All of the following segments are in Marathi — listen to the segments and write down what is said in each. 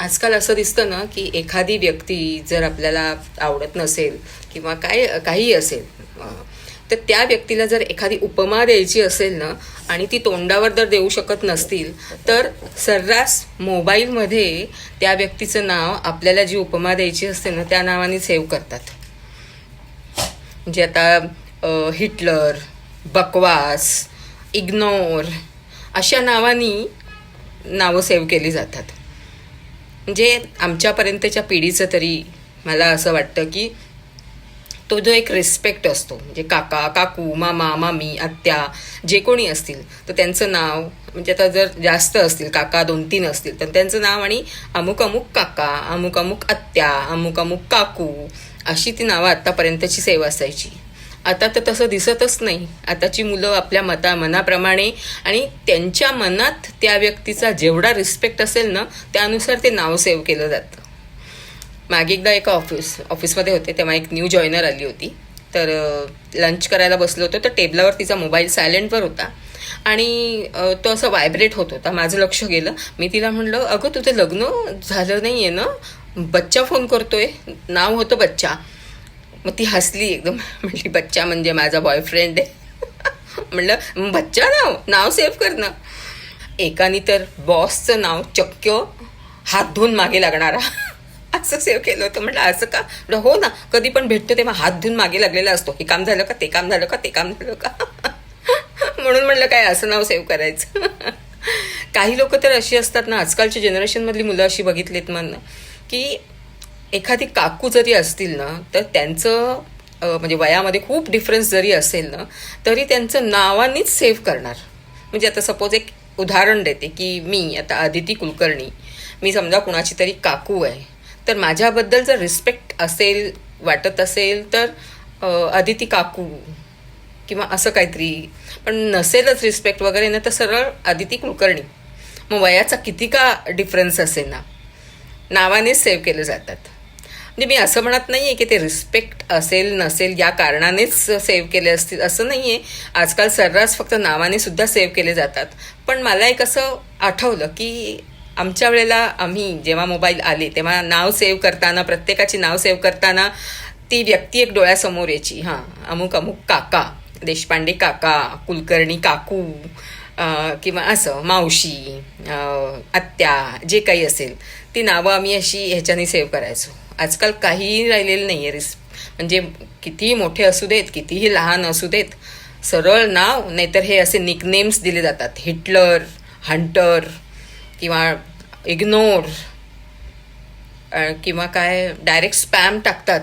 आजकाल असं दिसतं ना की एखादी व्यक्ती जर आपल्याला आवडत नसेल किंवा काय काही असेल तर त्या व्यक्तीला जर एखादी उपमा द्यायची असेल ना आणि ती तोंडावर जर देऊ शकत नसतील तर सर्रास मोबाईलमध्ये त्या व्यक्तीचं नाव आपल्याला जी उपमा द्यायची असते ना त्या नावाने सेव्ह करतात. म्हणजे आता हिटलर बकवास इग्नोर अशा नावानी नावं सेव्ह केली जातात. म्हणजे आमच्यापर्यंतच्या पिढीचं तरी मला असं वाटतं की तो जो एक रिस्पेक्ट असतो म्हणजे काका काकू मामा मामी आत्या जे कोणी असतील तर त्यांचं नाव म्हणजे आता जर जास्त असतील काका दोन तीन असतील तर त्यांचं नाव आणि अमुक अमुक काका अमुक अमुक आत्या अमुक अमुक काकू अशी ती नावं आत्तापर्यंतची सेवा असायची. आता तर तसं दिसतच नाही. आताची मुलं आपल्या मता मनाप्रमाणे आणि त्यांच्या मनात त्या व्यक्तीचा जेवढा रिस्पेक्ट असेल ना त्यानुसार ते नाव सेव्ह केलं जातं. मागे एकदा एका ऑफिस ऑफिसमध्ये होते तेव्हा एक न्यू जॉईनर आली होती. तर लंच करायला बसलो होतो तर टेबलावर तिचा मोबाईल सायलेंटवर होता. आणि तो असं व्हायब्रेट होत होता माझं लक्ष गेलं. मी तिला म्हणलं अगं तुझं लग्न झालं नाही आहे ना? बच्चा फोन करतोय. नाव होतं बच्चा. मग ती हसली एकदम. म्हटली बच्चा म्हणजे माझा बॉयफ्रेंड आहे. म्हणलं बच्चा नाव नाव सेव्ह कर ना. एकाने तर बॉसचं नाव चक्क हात धुवून मागे लागणारा. असं सेव्ह केलं होतं. म्हटलं असं का? म्हटलं, हो ना कधी पण भेटतो तेव्हा हात धुवून मागे लागलेला असतो. हे काम झालं का? ते काम झालं का? ते काम झालं का? म्हणून म्हणलं काय असं नाव सेव्ह करायचं? काही लोक तर अशी असतात ना आजकालच्या जनरेशनमधली मुलं अशी बघितलीत म्हणणं की एखादी काकू जरी असतील ना तर त्यांचं म्हणजे वयामध्ये खूप डिफरन्स जरी असेल ना तरी त्यांचं नावानीच सेव्ह करणार. म्हणजे आता सपोज एक उदाहरण देते की मी आता अदिती कुलकर्णी मी समजा कुणाची तरी काकू आहे तर माझ्याबद्दल जर रिस्पेक्ट असेल वाटत असेल तर आदिती अदिती काकू किंवा असं काहीतरी. पण नसेलच रिस्पेक्ट वगैरे ना तर सरळ अदिती कुलकर्णी. मग वयाचा किती का डिफरन्स असेल ना नावानेच सेव्ह केले जातात. म्हणजे मी असं म्हणत नाही आहे की ते रिस्पेक्ट असेल नसेल या कारणानेच सेव्ह केले असतील असं नाही आहे आजकाल सर्रास फक्त नावाने सुद्धा सेव्ह केले जातात. पण मला एक असं आठवलं की आमच्या वेळेला आम्ही जेव्हा मोबाईल आले तेव्हा नाव सेव्ह करताना प्रत्येकाची नाव सेव्ह करताना ती व्यक्ती एक डोळ्यासमोर यायची. हां अमुक अमुक काका देशपांडे काका कुलकर्णी काकू किंवा असं मावशी आत्या जे काही असेल ती नावं आम्ही अशी ह्याच्याने सेव्ह करायचो. आजकाल काहीही राहिलेलं नाही आहे रिस म्हणजे कितीही मोठे असू देत कितीही लहान असू देत सरळ नाव नाहीतर हे असे निकनेम्स दिले जातात. हिटलर हंटर किंवा इग्नोर किंवा काय डायरेक्ट स्पॅम टाकतात.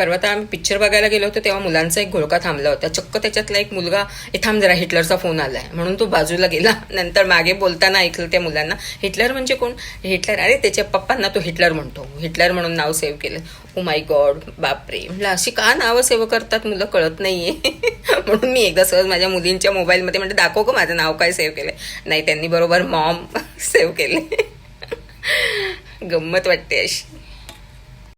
परवा तर आम्ही पिक्चर बघायला गेलो होतो तेव्हा मुलांचा एक घोळका थांबला होता. चक्क त्याच्यातला एक मुलगा हे थांब जरा हिटलरचा फोन आलाय. म्हणून तो बाजूला गेला. नंतर मागे बोलताना ऐकलं त्या मुलांना हिटलर म्हणजे कोण? हिटलर अरे त्याच्या पप्पांना तो हिटलर म्हणतो. हिटलर म्हणून नाव सेव्ह केलं. ओ माय गॉड बापरे. म्हटलं अशी का नावं सेव्ह करतात मुलं? कळत नाहीये. म्हणून मी एकदा सहज माझ्या मुलींच्या मोबाईलमध्ये म्हणजे दाखव का माझं नाव काय सेव्ह केलं नाही त्यांनी बरोबर मॉम सेव्ह केले गंमत वाटते अशी.